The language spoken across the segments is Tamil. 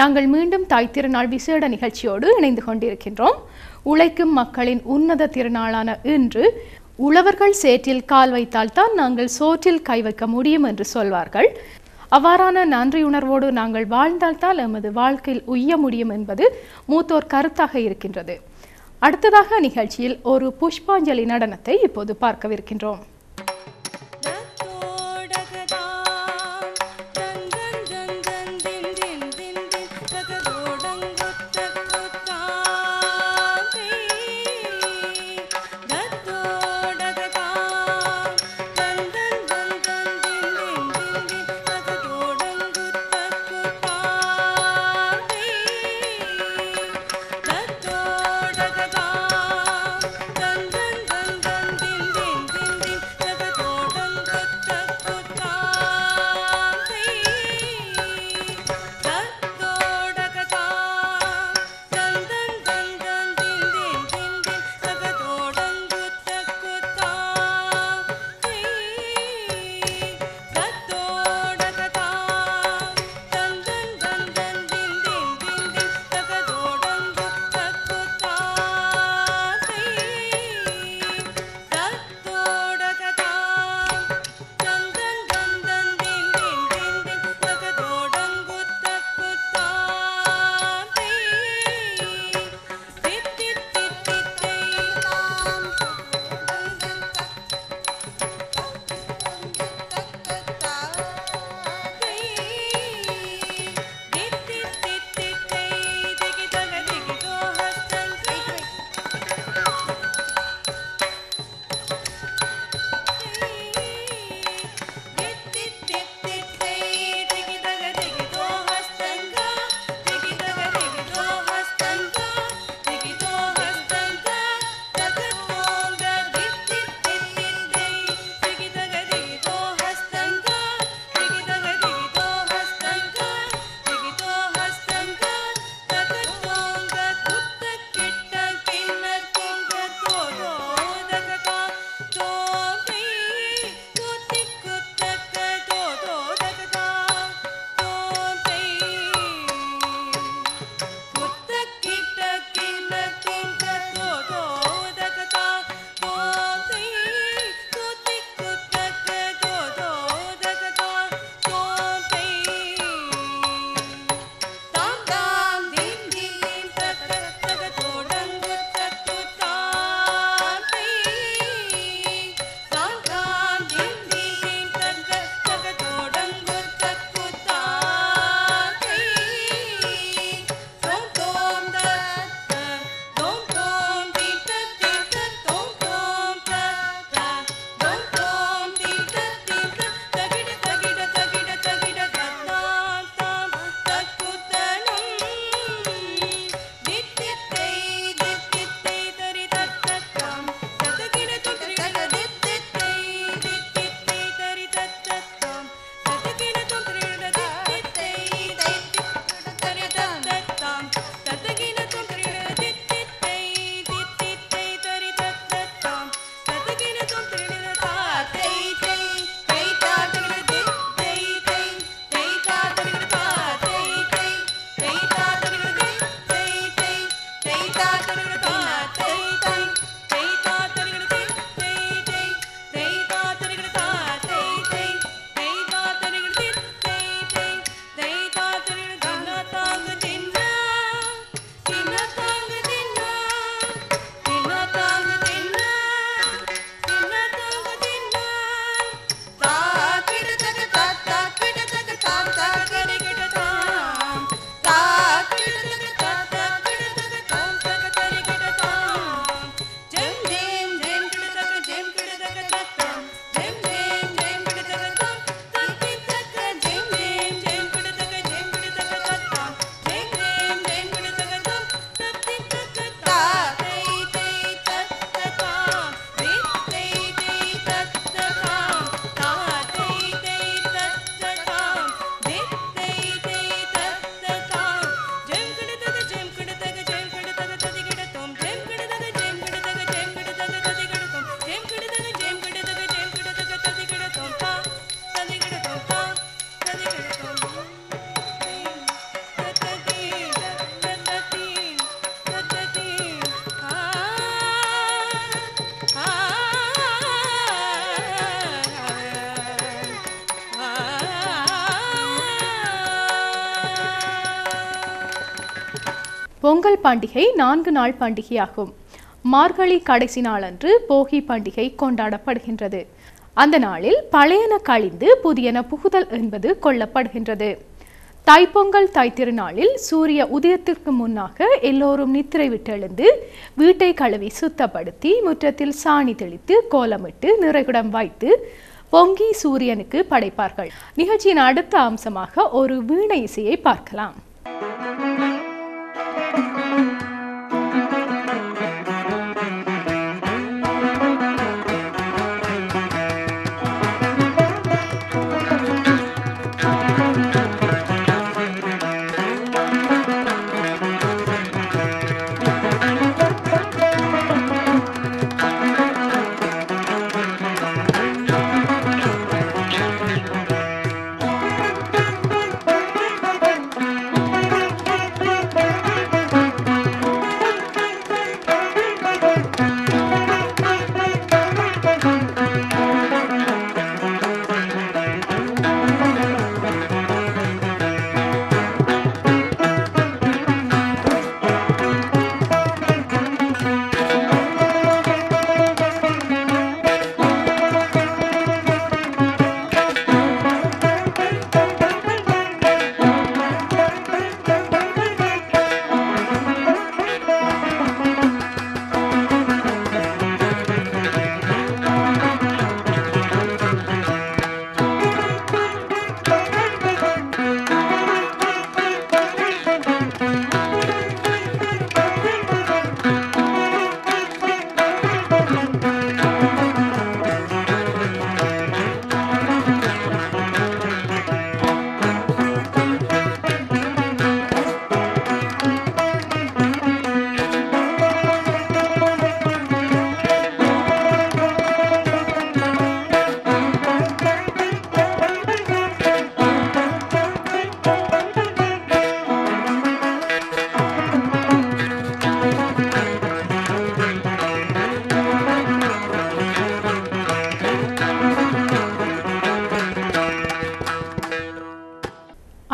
நாங்கள் மீண்டும் தாய் திருநாள் விசேட நிகழ்ச்சியோடு இணைந்து கொண்டிருக்கின்றோம். உழைக்கும் மக்களின் உன்னத திருநாளான இன்று உழவர்கள் சேற்றில் கால் வைத்தால்தான் நாங்கள் சோற்றில் கை வைக்க முடியும் என்று சொல்வார்கள். அவ்வாறான நன்றியுணர்வோடு நாங்கள் வாழ்ந்தால்தான் எமது வாழ்க்கையில் உய்ய முடியும் என்பது மூத்தோர் கருத்தாக இருக்கின்றது. அடுத்ததாக நிகழ்ச்சியில் ஒரு புஷ்பாஞ்சலி நடனத்தை இப்போது பார்க்கவிருக்கின்றோம். பொங்கல் பண்டிகை நான்கு நாள் பண்டிகையாகும். மார்கழி கடைசி நாளன்று போகி பண்டிகை கொண்டாடப்படுகின்றது. அந்த நாளில் பழையன கழிந்து புதியன புகுதல் என்பது கொள்ளப்படுகின்றது. தைப்பொங்கல் தைத்திருநாளில் சூரிய உதயத்திற்கு முன்னாக எல்லோரும் நித்திரை விட்டு எழுந்து வீட்டை கழுவி சுத்தப்படுத்தி முற்றத்தில் சாணி தெளித்து கோலமிட்டு நிறைகுடம் வைத்து பொங்கி சூரியனுக்கு படைப்பார்கள். நிகழ்ச்சியின் அடுத்த அம்சமாக ஒரு வீணை இசையை பார்க்கலாம்.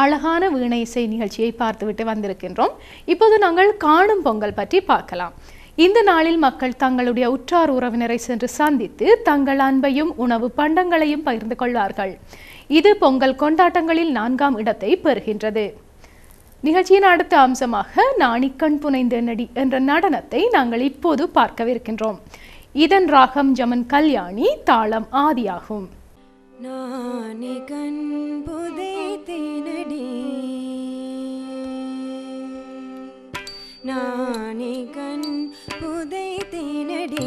அழகான வீணை இசை நிகழ்ச்சியை பார்த்துவிட்டு வந்திருக்கின்றோம். இப்போது நாங்கள் காணும் பொங்கல் பற்றி பார்க்கலாம். இந்த நாளில் மக்கள் தங்களுடைய உற்றார் உறவினரை சென்று சந்தித்து தங்கள் அன்பையும் உணவு பண்டங்களையும் பகிர்ந்து கொள்வார்கள். இது பொங்கல் கொண்டாட்டங்களில் நான்காம் இடத்தை பெறுகின்றது. நிகழ்ச்சியின் அடுத்த அம்சமாக நாணிக்கண் புனைந்த நடி என்ற நடனத்தை நாங்கள் இப்போது பார்க்கவிருக்கின்றோம். இதன் ராகம் ஜமன் கல்யாணி தாளம் ஆதியாகும். நானே கண் நானே கண் புதை தேனடே.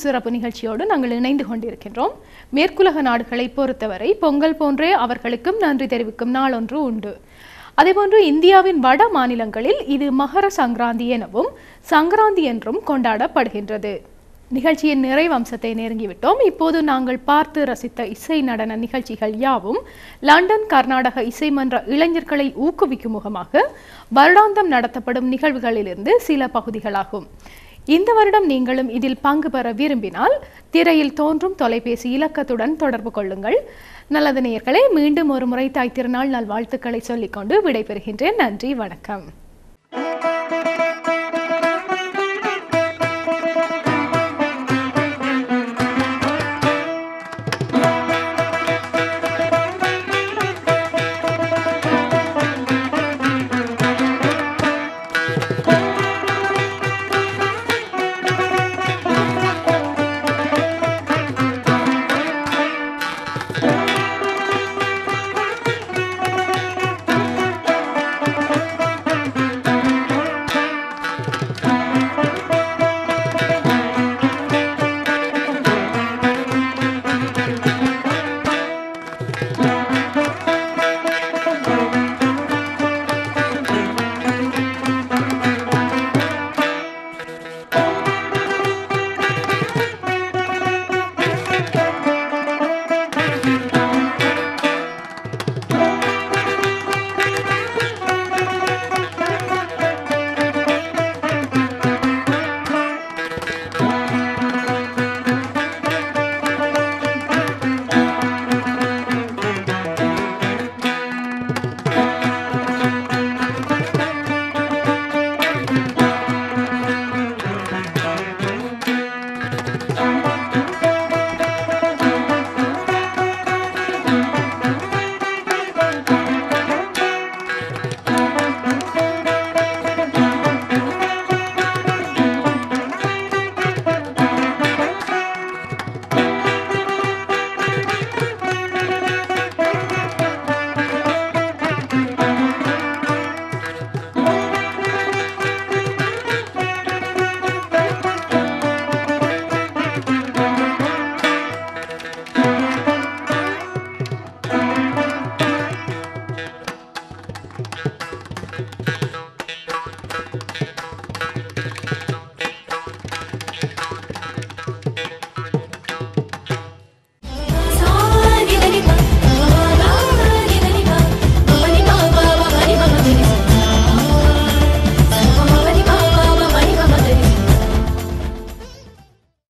பொங்கல் சிறப்பு நிகழ்ச்சியோடு நாங்கள் இணைந்து கொண்டிருக்கின்றோம். மேற்குலக நாடுகளை பொறுத்தவரை பொங்கல் போன்றே அவர்களுக்கும் நன்றி தெரிவிக்கும் நாள் ஒன்று உண்டு. அதேபோன்று இந்தியாவின் வட மாநிலங்களில் இது மகர சங்கராந்தி எனவும் சங்கராந்தி என்றும் கொண்டாடப்படுகின்றது. நிகழ்ச்சியின் நிறைவம்சத்தை நெருங்கிவிட்டோம். இப்போது நாங்கள் பார்த்து ரசித்த இசை நடன நிகழ்ச்சிகள் யாவும் லண்டன் கர்நாடக இசைமன்ற இளைஞர்களை ஊக்குவிக்கும் முகமாக வருடாந்தம் நடத்தப்படும் நிகழ்வுகளிலிருந்து சில பகுதிகளாகும். இந்த வருடம் நீங்களும் இதில் பங்கு பெற விரும்பினால் திரையில் தோன்றும் தொலைபேசி இலக்கத்துடன் தொடர்பு கொள்ளுங்கள். நல்லது நேயர்களே மீண்டும் ஒரு முறை தாய் திருநாள் நல்வாழ்த்துக்களை சொல்லிக்கொண்டு விடைபெறுகின்றேன். நன்றி வணக்கம்.